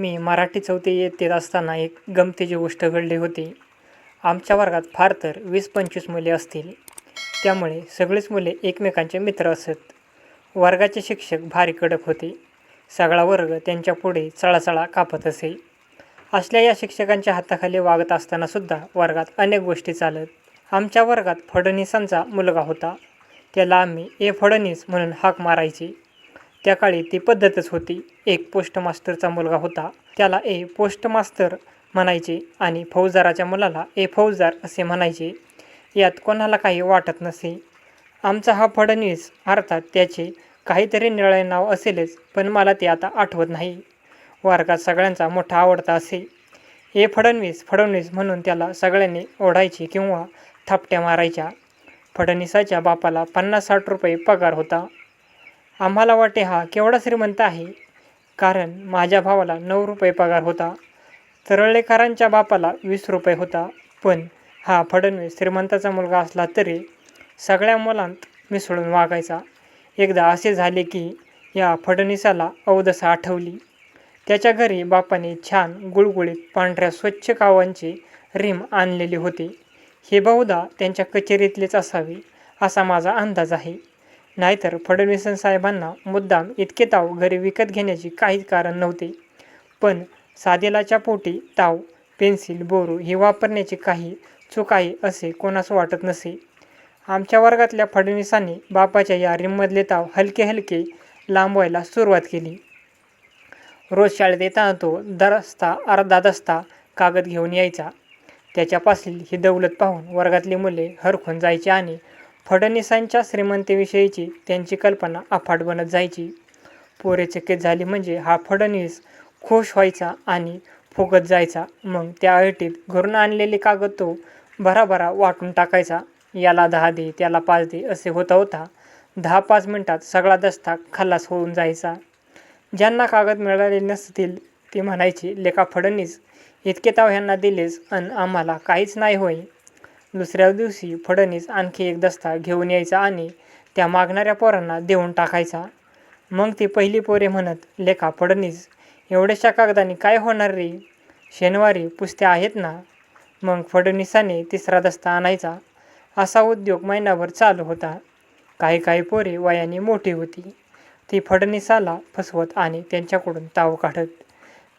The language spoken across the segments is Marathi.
मी मराठी चौथी इयत्तेत असताना एक गमतीची गोष्ट घडली होती. आमच्या वर्गात फार तर वीस पंचवीस मुले असतील. त्यामुळे सगळीच मुले एकमेकांचे मित्र असत. वर्गाचे शिक्षक भारी कडक होते. सगळा वर्ग त्यांच्या पुढे चळाचळा कापत असे. असल्या या शिक्षकांच्या हाताखाली वागत असतानासुद्धा वर्गात अनेक गोष्टी चालत. आमच्या वर्गात फडणीसांचा मुलगा होता. त्याला आम्ही ए फडणीस म्हणून हाक मारायची. त्या काळी ती पद्धतच होती. एक पोस्ट मास्टरचा मुलगा होता. त्याला ए पोस्टमास्तर म्हणायचे आणि फौजदाराच्या मुलाला ए फौजदार असे म्हणायचे. यात कोणाला काही वाटत नसे. आमचा हा फडणवीस अर्थात त्याचे काहीतरी निराळे नाव असेलच पण मला ते आता आठवत नाही. वर्गात सगळ्यांचा मोठा आवडता असे. ए फडणवीस फडणवीस म्हणून त्याला सगळ्यांनी ओढायचे किंवा थापट्या मारायच्या. फडणवीसाच्या बापाला पन्नास साठ रुपये पगार होता. आम्हाला वाटे हा केवढा श्रीमंत आहे? कारण माझ्या भावाला नऊ रुपये पगार होता. तरळेकरांच्या बापाला वीस रुपये होता. पण हा फडणवीस श्रीमंताचा मुलगा असला तरी सगळ्या मुलांत मिसळून वागायचा. एकदा असे झाले की या फडणीसाला अवदसा आठवली. त्याच्या घरी बापाने छान गुळगुळीत पांढऱ्या स्वच्छ कावांचे रिम आणलेले होते. हे बहुधा त्यांच्या कचेरीतलेच असावे असा माझा अंदाज आहे. नाहीतर फडणवीसन साहेबांना मुद्दाम इतके ताव घरी विकत घेण्याचे काहीच कारण नव्हते. पण सादेलाच्या पोटी ताव पेन्सिल बोरू हे वापरण्याची काही चूक आहे असे कोणास वाटत नसे. आमच्या वर्गातल्या फडणवीसांनी बापाच्या या रिममधले ताव हलके हलके लांबवायला सुरुवात केली. रोज शाळेत येताना तो दरस्ता अर्धा दस्ता कागद घेऊन यायचा. त्याच्यापासली ही दौलत पाहून वर्गातली मुले हरखून जायची आणि फडणवीसांच्या श्रीमंतीविषयीची त्यांची कल्पना अफाट बनत जायची. पोरे चकित झाली म्हणजे हा फडणवीस खुश व्हायचा आणि फुगत जायचा. मग त्या ऐटीत घरून आणलेले कागद तो भराभरा वाटून टाकायचा. याला दहा दे त्याला पाच दे असे होता होता दहा पाच मिनटात सगळा दस्ता खल्लास होऊन जायचा. ज्यांना कागद मिळाले नसतील ते म्हणायचे लेखा फडणवीस इतके ताव ह्यांना दिलेच अन आम्हाला काहीच नाही होय दुसऱ्या दिवशी फडणीस आणखी एक दस्ता घेऊन यायचा आणि त्या मागणाऱ्या पोरांना देऊन टाकायचा. मग ती पहिली पोरे म्हणत लेखा फडणीस एवढ्याशा कागदाने काय होणार रे? शनिवारी पुस्त्या आहेत ना? मग फडणीसाने तिसरा दस्ता आणायचा. असा उद्योग महिनाभर चालू होता. काही काही पोरे वयाने मोठी होती. ती फडणीसाला फसवत आणि त्यांच्याकडून ताव काढत.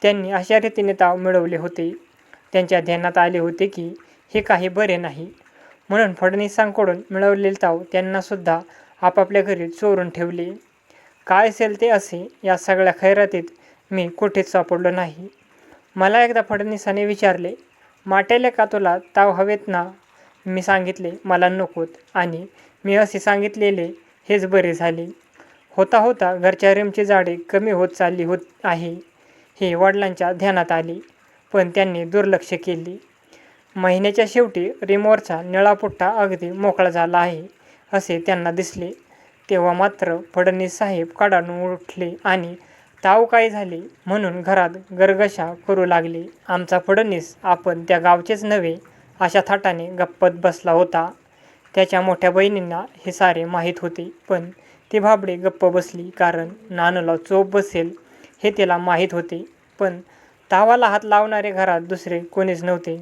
त्यांनी अशा रीतीने ताव मिळवले होते. त्यांच्या ध्यानात आले होते की हे काही बरे नाही. म्हणून फडणवीसांकडून मिळवलेले ताव त्यांनासुद्धा आपापल्या घरी चोरून ठेवले. काय असेल ते असे या सगळ्या खैरातीत मी कुठेच सापडलो नाही. मला एकदा फडणवीसाने विचारले माटेले का तुला ताव हवेत ना? मी सांगितले मला नकोत. आणि मी असे सांगितलेले हेच बरे झाले. होता होता घरच्या रेमची झाडे कमी होत चालली होत आहे. हे वडिलांच्या ध्यानात आले पण त्यांनी दुर्लक्ष केले. महिन्याच्या शेवटी रिमोरचा निळा पुट्टा अगदी मोकळा झाला आहे असे त्यांना दिसले. तेव्हा मात्र फडणीस साहेब काढून उठले आणि ताव काय झाले? म्हणून घरात गरगशा करू लागले. आमचा फडणीस आपण त्या गावचेच नव्हे अशा थाटाने गप्पत बसला होता. त्याच्या मोठ्या बहिणींना हे सारे माहीत होते पण ती भाबडे गप्प बसली कारण नानूला चोप बसेल हे तिला माहीत होते. पण तावाला हात लावणारे घरात दुसरे कोणीच नव्हते.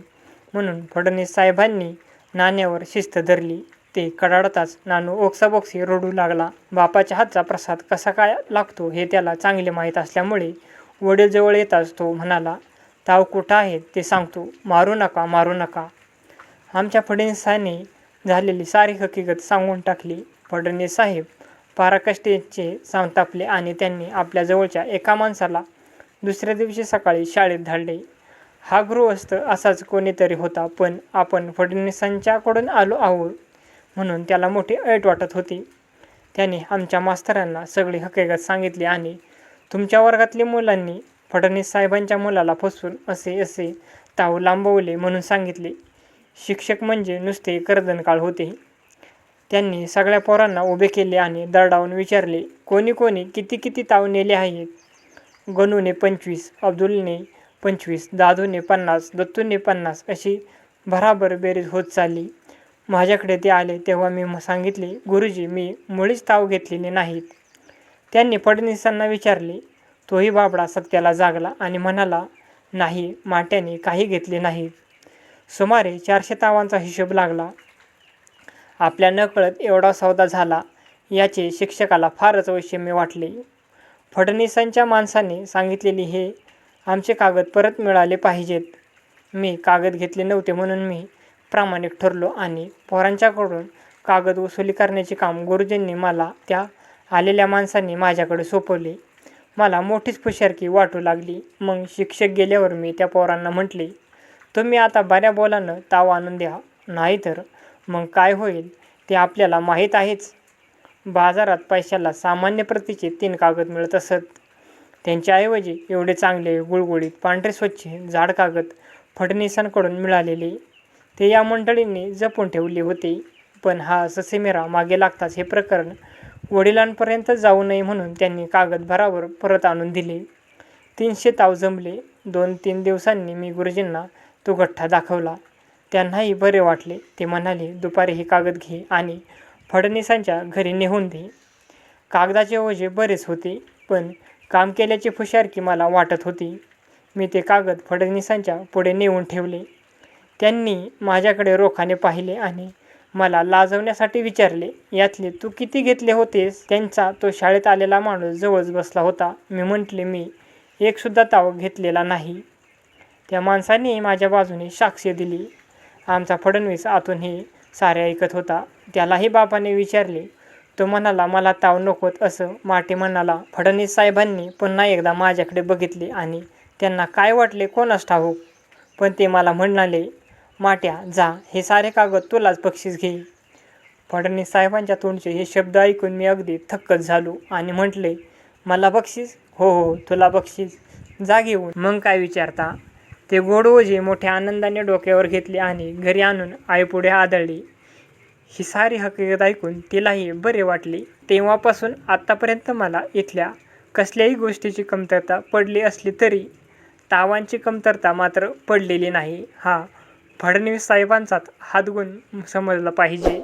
म्हणून फडणवीस साहेबांनी नाण्यावर शिस्त धरली. ते कडाडताच नानू ओक्साबोक्सी रडू लागला. बापाच्या हातचा प्रसाद कसा काय लागतो हे त्याला चांगले माहीत असल्यामुळे वडील जवळ येताच तो म्हणाला ताव कुठं आहे ते सांगतो मारू नका मारू नका. आमच्या फडणवीसाने झालेली सारी हकीकत सांगून टाकली. फडणवीस साहेब पाराकष्टेचे संतापले आणि त्यांनी आपल्या जवळच्या एका माणसाला दुसऱ्या दिवशी सकाळी शाळेत धाडले. हा गृहस्थ असाच कोणीतरी होता पण आपण फडणवीसांच्याकडून आलो आहोत म्हणून त्याला मोठी ऐट वाटत होती. त्याने आमच्या मास्तरांना सगळी हकीकत सांगितली आणि तुमच्या वर्गातल्या मुलांनी फडणवीस साहेबांच्या मुलाला फसवून असे असे ताव लांबवले म्हणून सांगितले. शिक्षक म्हणजे नुसते कर्दनकाळ होते. त्यांनी सगळ्या पोरांना उभे केले आणि दरडावून विचारले कोणी कोणी किती किती ताव नेले आहेत? गणूने पंचवीस अब्दुलने पंचवीस दादूने पन्नास दत्तूने पन्नास अशी भराभर बेरीज होत चालली. माझ्याकडे ते आले तेव्हा मी सांगितले गुरुजी मी मुळीच ताव घेतलेले नाहीत. त्यांनी फडणवीसांना विचारले तोही बाबडा सत्याला जागला आणि म्हणाला नाही माट्याने काही घेतले नाहीत. सुमारे चारशे तावांचा हिशोब लागला. आपल्या नकळत एवढा सौदा झाला याचे शिक्षकाला फारच वैषम्य वाटले. फडणवीसांच्या माणसाने सांगितलेली हे आमचे कागद परत मिळाले पाहिजेत. मी कागद घेतले नव्हते म्हणून मी प्रामाणिक ठरलो आणि पोरांच्याकडून कागद वसुली करण्याचे काम गुरुजींनी मला त्या आलेल्या माणसांनी माझ्याकडे सोपवले. मला मोठीच पुशारकी वाटू लागली. मग शिक्षक गेल्यावर मी त्या पोरांना म्हटले तुम्ही आता बऱ्या बोलानं ताव आणून द्या. नाहीतर मग काय होईल ते आपल्याला माहीत आहेच. बाजारात पैशाला सामान्य प्रतीचे तीन कागद मिळत असत. त्यांच्याऐवजी एवढे चांगले गुळगुळीत पांढरे स्वच्छ जाड कागद फडणीसांकडून मिळालेले ते या मंडळींनी जपून ठेवले होते. पण हा ससेमेरा मागे लागताच हे प्रकरण वडिलांपर्यंत जाऊ नये म्हणून त्यांनी कागद भरावर परत आणून दिले. तीनशे ताव जमले. दोन तीन दिवसांनी मी गुरुजींना तो गठ्ठा दाखवला. त्यांनाही बरे वाटले. ते म्हणाले दुपारी हे कागद घे आणि फडणीसांच्या घरी नेहून दे. कागदाचे ओझे बरेच होते पण काम केल्याची फुशारकी मला वाटत होती. मी ते कागद फडणवीसांच्या पुढे नेऊन ठेवले. त्यांनी माझ्याकडे रोखाने पाहिले आणि मला लाजवण्यासाठी विचारले यातले तू किती घेतले होतेस? त्यांचा तो शाळेत आलेला माणूस जवळच बसला होता. मी म्हटले मी एकसुद्धा ताव घेतलेला नाही. त्या माणसाने माझ्या बाजूने साक्ष दिली. आमचा फडणवीस आतून हे सारे ऐकत होता. त्यालाही बापाने विचारले तो म्हणाला मला ताव नकोत असं. माटे म्हणाला फडणवीस साहेबांनी पुन्हा एकदा माझ्याकडे बघितले आणि त्यांना काय वाटले कोणास ठाऊक? पण ते मला म्हणाले माट्या जा हे सारे कागद तुलाच बक्षीस घे. फडणवीस साहेबांच्या तोंडचे हे शब्द ऐकून मी अगदी थक्कच झालो आणि म्हटले मला बक्षीस? हो हो तुला बक्षीस. जा घेऊन. मग काय विचारता? ते गोड ओझे मोठ्या आनंदाने डोक्यावर घेतले आणि घरी आणून आईपुढे आदळली. ही सारी हकीकत ऐकून तिलाही बरे वाटले. तेव्हापासून आत्तापर्यंत मला इथल्या कसल्याही गोष्टीची कमतरता पडली असली तरी तावांची कमतरता मात्र पडलेली नाही. हा फडणवीस साहेबांचाच हातगुण समजला पाहिजे.